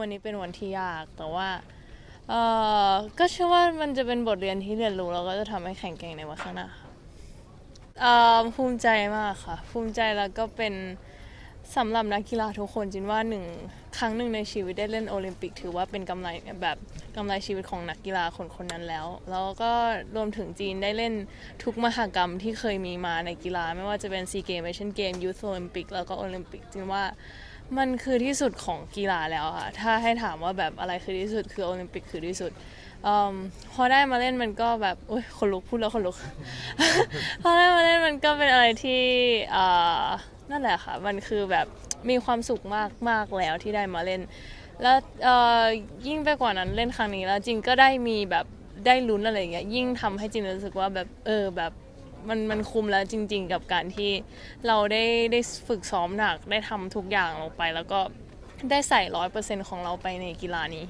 วันนี้เป็นวันที่ยาก แต่ว่าเออก็เชื่อว่ามันจะเป็นบทเรียนที่เรียนรู้แล้วก็จะทำให้แข็งแกร่งในวันข้างหน้าค่ะเอ่อภูมิใจมากค่ะ ภูมิใจแล้วก็เป็นสำหรับนักกีฬาทุกคนจินว่าหนึ่งครั้งหนึ่งในชีวิตได้เล่นโอลิมปิก ถือว่าเป็นกำไรแบบกำไรชีวิตของนักกีฬาคนคนนั้นแล้ว แล้วก็รวมถึงจีนได้เล่นทุกมหกรรมที่เคยมีมาในกีฬา ไม่ว่าจะเป็นซีเกมเอเชียนเกมยูทโอลิมปิกแล้วก็โอลิมปิกจินว่า มันคือที่สุดของกีฬาแล้วค่ะ ถ้าให้ถามว่าแบบอะไรคือที่สุด คือโอลิมปิกคือที่สุดอพอได้มาเล่นมันก็แบบโอ้ยคนลุกพูดแล้วคนลุก พอได้มาเล่นมันก็เป็นอะไรที่นั่นแหละค่ะ มันคือแบบมีความสุขมากมากแล้วที่ได้มาเล่น แล้วยิ่งไปกว่านั้นเล่นครั้งนี้แล้วจริงก็ได้มีแบบได้ลุ้นอะไรอย่างเงี้ยยิ่งทำให้จริงรู้สึกว่าแบบเออแบบ มันมันคุ้มแล้วจริง ๆ กับการที่เราได้ได้ฝึกซ้อมหนักได้ทำทุกอย่างลงไป แล้วก็ได้ใส่ร้อยเปอร์เซ็นต์ของเราไปในกีฬานี้